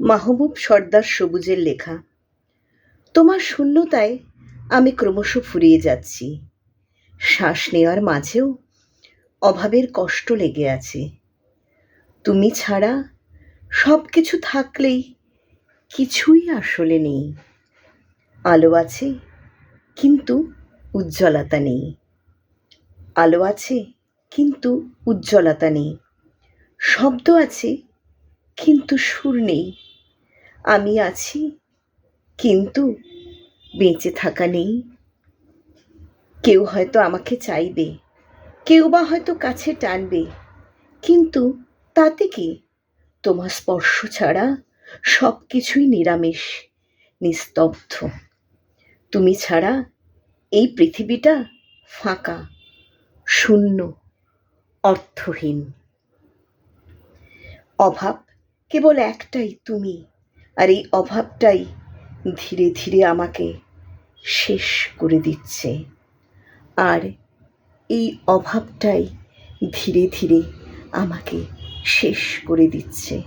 মাহবুব সর্দার সবুজের লেখা। তোমার শূন্যতায় আমি ক্রমশ ফুরিয়ে যাচ্ছি। শ্বাস নেওয়ার মাঝেও অভাবের কষ্ট লেগে আছে। তুমি ছাড়া সব কিছু থাকলেই কিছুই আসলে নেই। আলো আছে, কিন্তু উজ্জ্বলতা নেই। আলো আছে, কিন্তু উজ্জ্বলতা নেই। শব্দ আছে, কিন্তু সুর নেই। আমি আছি, কিন্তু বেঁচে থাকা নেই। কেউ হয়তো আমাকে চাইবে, কেউ বা হয়তো কাছে টানবে, কিন্তু তাতে কি? তোমার স্পর্শ ছাড়া সব কিছুই নিরামিষ, নিস্তব্ধ। তুমি ছাড়া এই পৃথিবীটা ফাঁকা, শূন্য, অর্থহীন। অভাব কেবল একটাই তুমি। আর এই অভাবটাই ধীরে ধীরে আমাকে শেষ করে দিচ্ছে। আর এই অভাবটাই ধীরে ধীরে আমাকে শেষ করে দিচ্ছে।